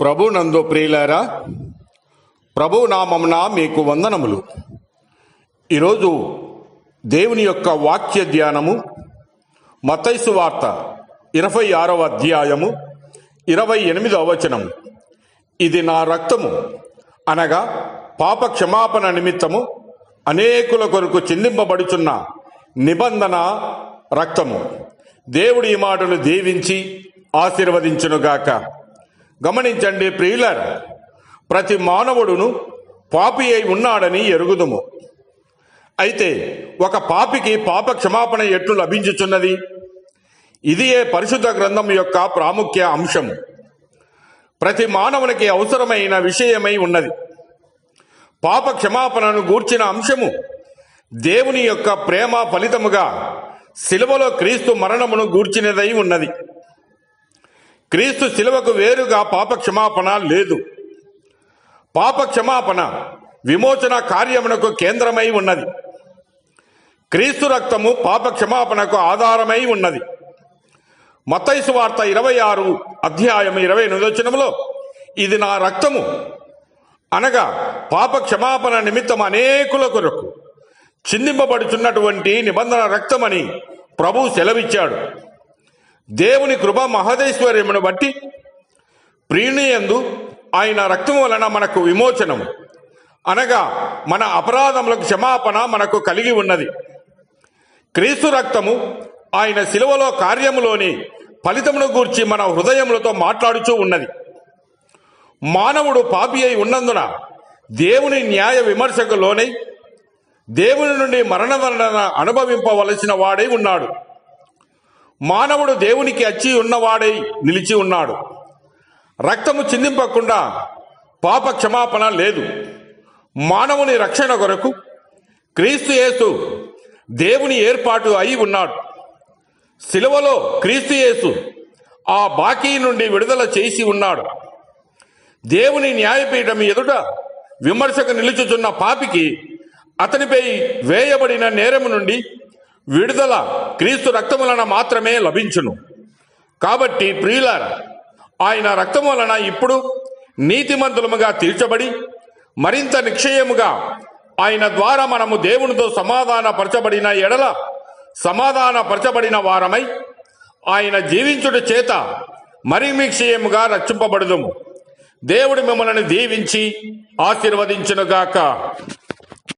ప్రభు నందు ప్రియులారా ప్రభు నామమున మీకు వందనములు. ఈరోజు దేవుని యొక్క వాక్య ధ్యానము మతైసు వార్త ఇరవై ఆరవ అధ్యాయము ఇరవై ఎనిమిదవ వచనము. ఇది నా రక్తము అనగా పాప క్షమాపణ నిమిత్తము అనేకుల కొరకు చిందింపబడుచున్న నిబంధన రక్తము. దేవుడి ఈ మాటలు దీవించి ఆశీర్వదించునుగాక. గమనించండి ప్రియులర్ ప్రతి మానవుడును పాపి అయి ఉన్నాడని ఎరుగుదుము. అయితే ఒక పాపికి పాప క్షమాపణ ఎట్లు లభించుచున్నది? ఇది ఏ పరిశుద్ధ గ్రంథం యొక్క ప్రాముఖ్య అంశం. ప్రతి మానవునికి అవసరమైన విషయమై ఉన్నది. పాప క్షమాపణను గూర్చిన అంశము దేవుని యొక్క ప్రేమ ఫలితముగా శిలువలో క్రీస్తు మరణమును గూర్చినదై ఉన్నది. క్రీస్తు శిలువకు వేరుగా పాప క్షమాపణ లేదు. పాప క్షమాపణ విమోచన కార్యమునకు కేంద్రమై ఉన్నది. క్రీస్తు రక్తము పాప క్షమాపణకు ఆధారమై ఉన్నది. మతైసు వార్త ఇరవై ఆరు అధ్యాయం ఇరవై నిదోచనములో ఇది నా రక్తము. అనగా పాప క్షమాపణ నిమిత్తం అనేకుల కొరకు చిందింపబడుచున్నటువంటి నిబంధన రక్తమని ప్రభు సెలవిచ్చాడు. దేవుని కృప మహదేశ్వర్యమును బట్టి ప్రీణియందు ఆయన రక్తం వలన మనకు విమోచనం అనగా మన అపరాధములకు క్షమాపణ మనకు కలిగి ఉన్నది. క్రీస్తు రక్తము ఆయన శిలువలో కార్యములోని ఫలితమును గూర్చి మన హృదయములతో మాట్లాడుచూ ఉన్నది. మానవుడు పాపి అయి ఉన్నందున దేవుని న్యాయ విమర్శకు లోనై దేవుని నుండి మరణదండన అనుభవింపవలసిన వాడై ఉన్నాడు. మానవుడు దేవునికి అచ్చి ఉన్నవాడై నిలిచి ఉన్నాడు. రక్తము చిందింపకుండా పాప క్షమాపణ లేదు. మానవుని రక్షణ కొరకు క్రీస్తు యేసు దేవుని ఏర్పాటు అయి ఉన్నాడు. శిలువలో క్రీస్తు యేసు ఆ బాకీ నుండి విడుదల చేసి ఉన్నాడు. దేవుని న్యాయపీఠం ఎదుట విమర్శకు నిలుచుచున్న పాపికి అతనిపై వేయబడిన నేరము నుండి విడుదల క్రీస్తు రక్తం వలన మాత్రమే లభించును. కాబట్టి ప్రియులార ఆయన రక్తం వలన ఇప్పుడు నీతిమంతులముగా తీర్చబడి మరింత నిక్షయముగా ఆయన ద్వారా మనము దేవునితో సమాధాన పరచబడిన ఎడల సమాధాన పరచబడిన వారమై ఆయన జీవించుట చేత మరి నిక్షయముగా రక్షింపబడుదుము. దేవుడు మిమ్మల్ని దీవించి ఆశీర్వదించునుగాక.